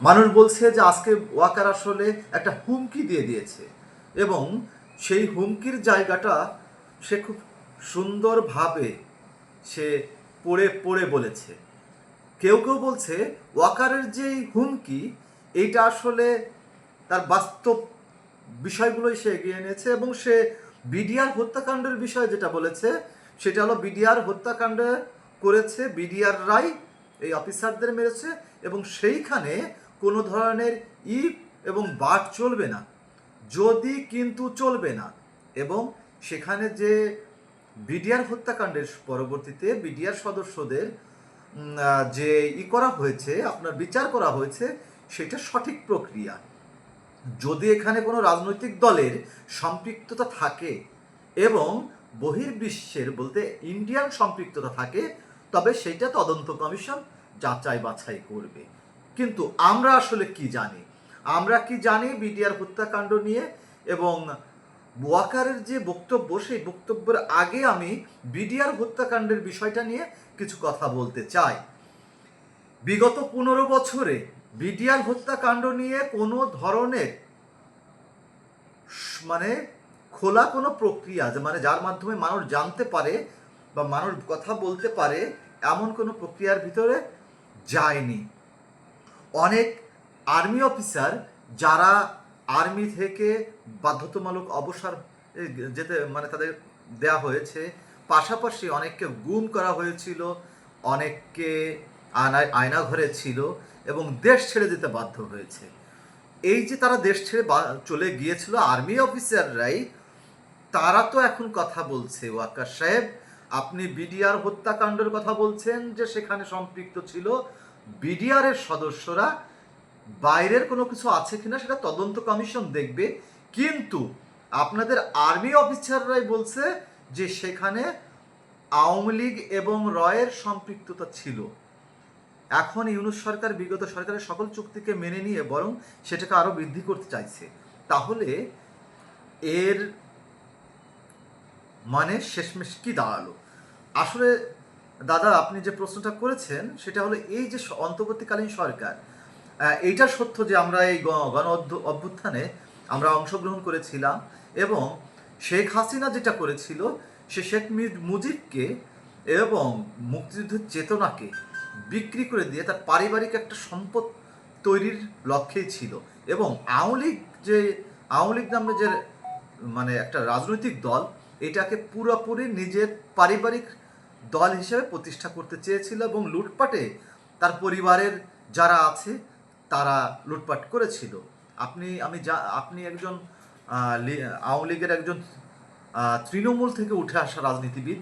মানুষ বলছে যে আজকে ওয়াকার আসলে একটা হুমকি দিয়ে দিয়েছে এবং সেই হুমকির জায়গাটা সে খুব সুন্দরভাবে সে পড়ে পড়ে বলেছে। কেউ কেউ বলছে ওয়াকারের যে হুমকি, এইটা আসলে তার বাস্তব বিষয়গুলোই সে এগিয়ে এনেছে এবং সে বিডিআর হত্যাকাণ্ডের বিষয়ে যেটা বলেছে, সেটা হলো বিডিআর হত্যাকাণ্ড করেছে, বিডিআররাই এই অফিসারদের মেরেছে এবং সেইখানে কোনো ধরনের ইফ এবং বাট চলবে না, যদি কিন্তু চলবে না। এবং সেখানে যে বিডিআর হত্যাকাণ্ডের পরবর্তীতে বিডিআর সদস্যদের যে ই করা হয়েছে, আপনার বিচার করা হয়েছে, সেটা সঠিক প্রক্রিয়া। যদি এখানে কোনো রাজনৈতিক দলের সম্পৃক্ততা থাকে এবং বহির্বিশ্বের বলতে ইন্ডিয়ান সম্পৃক্ততা থাকে, তবে সেইটা তদন্ত কমিশন যাচাই বাছাই করবে। কিন্তু আমরা আসলে কি জানি? আমরা কি জানি বিডিআর হত্যাকাণ্ড নিয়ে? এবং ওয়াকারের যে বক্তব্য, সেই বক্তব্যের আগে আমি বিডিআর হত্যাকাণ্ডের বিষয়টা নিয়ে কিছু কথা বলতে চাই। বিগত পনেরো বছরে বিডিআর হত্যাকাণ্ড নিয়ে কোনো ধরনের মানে খোলা কোনো প্রক্রিয়া মানে যার মাধ্যমে মানুষ জানতে পারে বা মানুষ কথা বলতে পারে, এমন কোনো প্রক্রিয়ার ভিতরে যায়নি। অনেক আর্মি অফিসার যারা আর্মি থেকে বাধ্যতামূলক অবসর যেতে মানে তাদের দেয়া হয়েছে। পাশাপাশি অনেককে গুম করা হয়েছিল, অনেককে আয়নায় আয়না ঘরে ছিল এবং দেশ ছেড়ে যেতে বাধ্য হয়েছে। এই যে তারা দেশ ছেড়ে চলে গিয়েছিল, আর্মি অফিসাররাই, তারা তো এখন কথা বলছে ওয়াকার সাহেব। আপনি বিডিআর হত্যাকাণ্ডের কথা বলছেন যে সেখানে সম্পৃক্ত ছিল বিডিআরের সদস্যরা বাইরের কোনো কিছু আছে কিনা সেটা তদন্ত কমিশন দেখবে। কিন্তু আপনাদের আর্মি অফিসাররাই বলছে যে সেখানে আওয়ামী লীগ এবং রয়ের সম্পৃক্ততা ছিল। এখন ইউনুস সরকার বিগত সরকারের সকল চুক্তিকে মেনে নিয়ে বরং সেটাকে আরও বৃদ্ধি করতে চাইছে। তাহলে এর মানে শেষমেশ কি দাঁড়াল? আসলে দাদা, আপনি যে প্রশ্নটা করেছেন, সেটা হলো এই যে অন্তর্বর্তীকালীন সরকার এইটা সত্য যে আমরা এই গণ অভ্যুত্থানে আমরা অংশগ্রহণ করেছিলাম এবং শেখ হাসিনা যেটা করেছিল, সে শেখ মি- মুজিবকে এবং মুক্তিযুদ্ধের চেতনাকে বিক্রি করে দিয়ে তার পারিবারিক একটা সম্পদ তৈরির লক্ষ্যেই ছিল এবং আওয়ামী লীগ যে, আওয়ামী লীগ নামে যে মানে একটা রাজনৈতিক দল, এটাকে পুরোপুরি নিজের পারিবারিক দল হিসেবে প্রতিষ্ঠা করতে চেয়েছিল এবং লুটপাটে তার পরিবারের যারা আছে, তারা লুটপাট করেছিল। আপনি, আমি যা, আপনি একজন আওয়ামী লীগের একজন তৃণমূল থেকে উঠে আসা রাজনীতিবিদ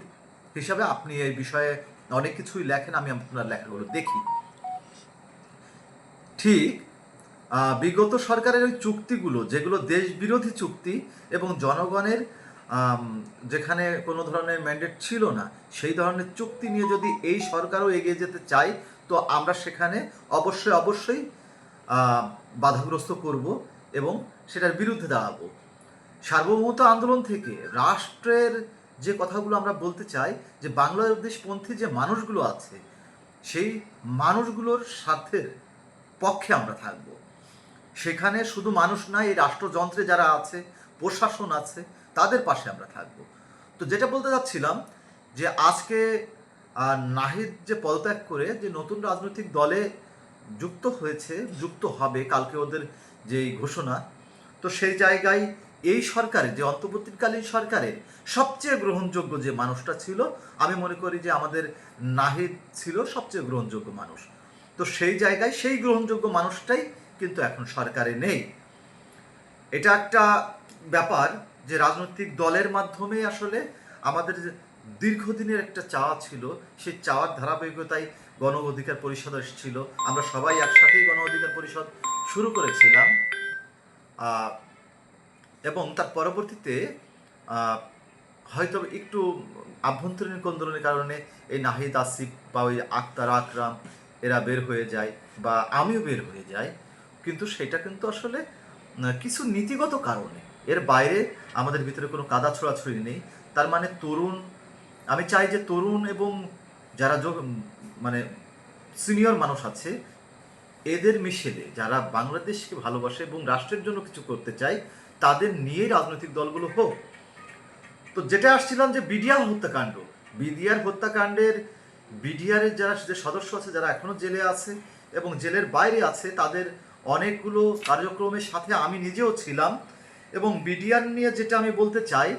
হিসাবে আপনি এই বিষয়ে অনেক কিছুই লেখেন, আমি আপনার লেখাগুলো দেখি। ঠিক বিগত সরকারের ওই চুক্তিগুলো, যেগুলো দেশবিরোধী চুক্তি এবং জনগণের যেখানে কোনো ধরনের ম্যান্ডেট ছিল না, সেই ধরনের চুক্তি নিয়ে যদি এই সরকারও এগিয়ে যেতে চাই তো আমরা সেখানে অবশ্যই অবশ্যই বাধাগ্রস্ত করব এবং সেটার বিরুদ্ধে দাঁড়াবো। সার্বভৌমত্ব আন্দোলন থেকে রাষ্ট্রের যে কথাগুলো আমরা বলতে চাই, যে বাংলাদেশপন্থী যে মানুষগুলো আছে, সেই মানুষগুলোর স্বার্থের পক্ষে আমরা থাকব। সেখানে শুধু মানুষ নাই এই রাষ্ট্রযন্ত্রে যারা আছে, প্রশাসন আছে তাদের পাশে আমরা থাকব। তো যেটা বলতে যাচ্ছিলাম যে আজকে নাহিদ যে পদত্যাগ করে যে নতুন রাজনৈতিক দলে যুক্ত হয়েছে, যুক্ত হবে, কালকে ওদের যেই ঘোষণা, তো সেই জায়গায় এই সরকারের যে অন্তর্বর্তীকালীন সরকারের সবচেয়ে গ্রহণযোগ্য যে মানুষটা ছিল, আমি মনে করি যে আমাদের নাহিদ ছিল সবচেয়ে গ্রহণযোগ্য মানুষ। তো সেই জায়গায় সেই গ্রহণযোগ্য মানুষটাই কিন্তু এখন সরকারে নেই। এটা একটা ব্যাপার যে রাজনৈতিক দলের মাধ্যমে আসলে আমাদের দীর্ঘদিনের একটা চাওয়া ছিল, সেই চাওয়ার ধারাবাহিকতায় গণ অধিকার পরিষদ এসেছিল। আমরা সবাই একসাথেই গণ অধিকার পরিষদ শুরু করেছিলাম। এবং তার পরবর্তীতে হয়তো একটু আভ্যন্তরীণ কোন্দলের কারণে এই নাহিদ আসিফ বা ওই আক্তার আকরাম এরা বের হয়ে যায় বা আমিও বের হয়ে যাই। কিন্তু সেটা কিন্তু আসলে কিছু নীতিগত কারণে এর বাইরে আমাদের ভিতরে কোনো কাদা ছোড়াছড়ি নেই। তার মানে তরুণ, আমি চাই যে তরুণ এবং যারা মানে সিনিয়র মানুষ আছে, এদের মিশেলে যারা বাংলাদেশকে ভালোবাসে এবং রাষ্ট্রের জন্য কিছু করতে চায়, তাদের নিয়ে রাজনৈতিক দলগুলো হোক। তো যেটা আসছিলাম যে বিডিআর হত্যাকাণ্ড। বিডিআর হত্যাকাণ্ডের, বিডিআরের যারা, যে সদস্য আছে, যারা এখনও জেলে আছে এবং জেলের বাইরে আছে, তাদের অনেকগুলো কার্যক্রমের সাথে আমি নিজেও ছিলাম। এবং বিডিআর নিয়ে যেটা আমি বলতে চাই,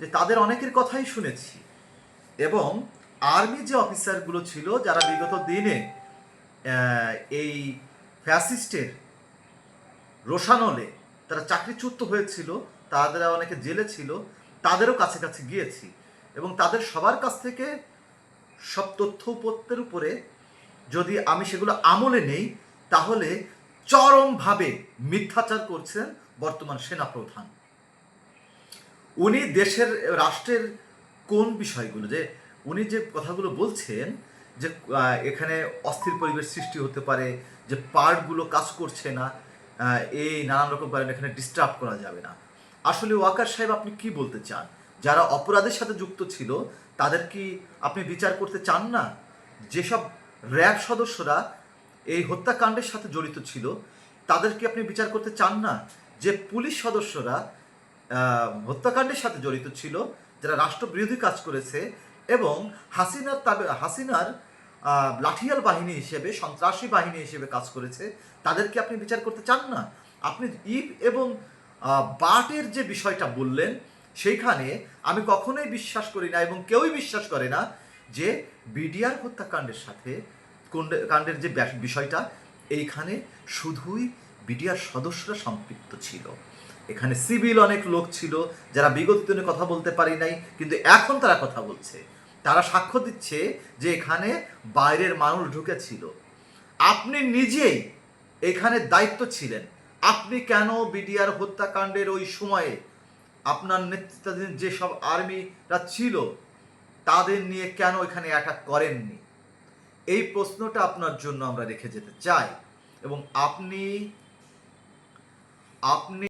যে তাদের অনেকের কথাই শুনেছি। এবং আর্মি যে অফিসারগুলো ছিল, যারা বিগত দিনে এই ফ্যাসিস্টের রোশানলে তারা চাকরিচ্যুত হয়েছিল তাদের অনেকে জেলে ছিল, তাদেরও কাছে কাছে গিয়েছি। এবং তাদের সবার কাছ থেকে সব তথ্য উপত্যের উপরে যদি আমি সেগুলো আমলে নেই, তাহলে চরমভাবে মিথ্যাচার করছেন বর্তমান সেনাপ্রধান। উনি দেশের রাষ্ট্রের কোন বিষয়গুলো, যে উনি যে কথাগুলো বলছেন, যে এখানে অস্থির পরিবেশ সৃষ্টি হতে পারে, যে পার্টগুলো কাজ করছে না এই নানান রকম কারণে এখানে ডিস্টার্ব করা যাবে না। আসলে ওয়াকার সাহেব, আপনি কি বলতে চান? যারা অপরাধের সাথে যুক্ত ছিল, তাদের কি আপনি বিচার করতে চান না? যেসব র্যাব সদস্যরা এই হত্যাকাণ্ডের সাথে জড়িত ছিল। তাদের কি আপনি বিচার করতে চান না? যে পুলিশ সদস্যরা হত্যাকাণ্ডের সাথে জড়িত ছিল, যারা রাষ্ট্রবিরোধী কাজ করেছে এবং হাসিনার হাসিনার লাঠিয়াল বাহিনী হিসেবে, সন্ত্রাসী বাহিনী হিসেবে কাজ করেছে, তাদেরকে আপনি বিচার করতে চান না? আপনি ইপ এবং বাটের যে বিষয়টা বললেন, সেইখানে আমি কখনোই বিশ্বাস করি না এবং কেউই বিশ্বাস করে না যে বিডিআর হত্যাকাণ্ডের সাথে কাণ্ডের যে বিষয়টা, এইখানে শুধুই বিডিআর সদস্যরা সম্পৃক্ত ছিল। এখানে সিভিল অনেক লোক ছিল, যারা বিগত দিনে কথা বলতে পারি নাই, কিন্তু এখন তারা কথা বলছে। তারা সাক্ষ্য দিচ্ছে যে এখানে বাইরের মানুষ ঢুকেছিল। আপনি নিজেই এখানে দায়িত্ব ছিলেন। আপনি কেন বিডিআর হত্যাকাণ্ডের ওই সময়ে আপনার নেতৃত্বাধীন যেসব আর্মিরা ছিল, তাদের নিয়ে কেন এখানে অ্যাটাক করেননি? এই প্রশ্নটা আপনার জন্য আমরা রেখে যেতে চাই এবং আপনি আপনি